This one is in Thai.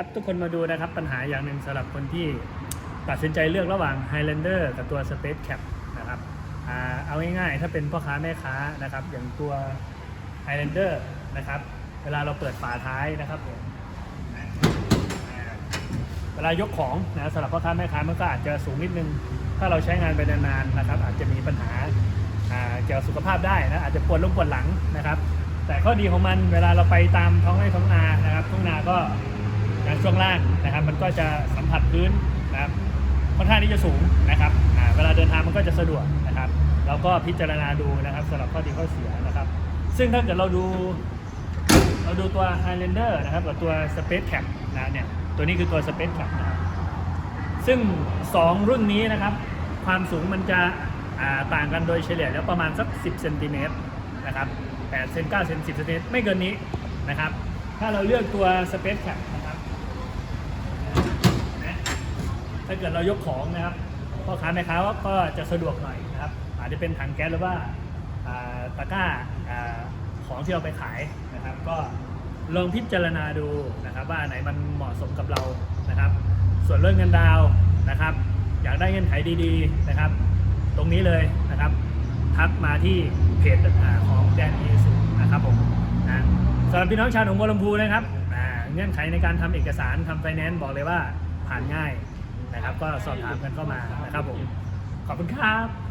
ครับทุกคนมาดูนะครับปัญหาอย่างหนึ่งสำหรับคนที่ตัดสินใจเลือกระหว่าง Highlander กับตัว Space Cap นะครับอเอาง่ายๆ ถ้าเป็นพ่อค้าแม่ค้านะครับ อย่างตัว Highlander นะครับ เวลาเราเปิดฝาท้ายนะครับเวลายกของนะสำหรับพ่อค้าแม่ค้ามันก็อาจจะสูงนิดนึง ถ้าเราใช้งานไปนานๆนะครับ อาจจะมีปัญหาอ่าเกี่ยวกับสุขภาพได้นะอาจจะปวดลงปวดหลังนะครับ แต่ข้อดีของมันเวลาเราไปตามท้องไร่ท้องนานะครับท้องนาก็ นะช่วงล่างนะครับ มันก็จะสัมผัสพื้นนะครับค่อนข้างที่จะสูงนะครับเวลาเดินทางมันก็จะสะดวกนะครับเราก็พิจารณาดูนะครับสำหรับข้อดีข้อเสียนะครับ ซึ่งถ้าเกิดเราดูเราดูตัว Highlander นะครับกับตัว Space Cap นะเนี่ยตัวนี้คือตัว Space Cap นะครับซึ่ง 2 รุ่นนี้นะครับ ความสูงมันจะต่างกันโดยเฉลี่ยแล้วประมาณสัก 10เซนติเมตรนะครับ8เซน9เซน10เซนติเมตรไม่เกินนี้นะครับ ถ้าเราเลือกตัว Space Cap นะครับ นะ ถ้าเกิดเรายกของนะครับพ่อค้าแม่ค้าก็จะสะดวกหน่อยนะครับ อาจจะเป็นถังแก๊สหรือว่าตะกร้าของที่เราไปขายนะครับ ก็ลองพิจารณาดูนะครับ ว่าอันไหนมันเหมาะสมกับเรานะครับ ส่วนเรื่องเงินดาวนะครับ อยากได้เงื่อนไขดีๆนะครับ ตรงนี้เลยนะครับ ทักมาที่เพจของแดนอีสุนะครับผมนะสำหรับพี่น้องชาวหนองบัวลำพูนะครับเงื่อนไขในการทำเอกสารทำไฟแนนซ์บอกเลยว่าผ่านง่าย นะครับ ก็สอบถามกันเข้ามานะครับผมขอบคุณครับ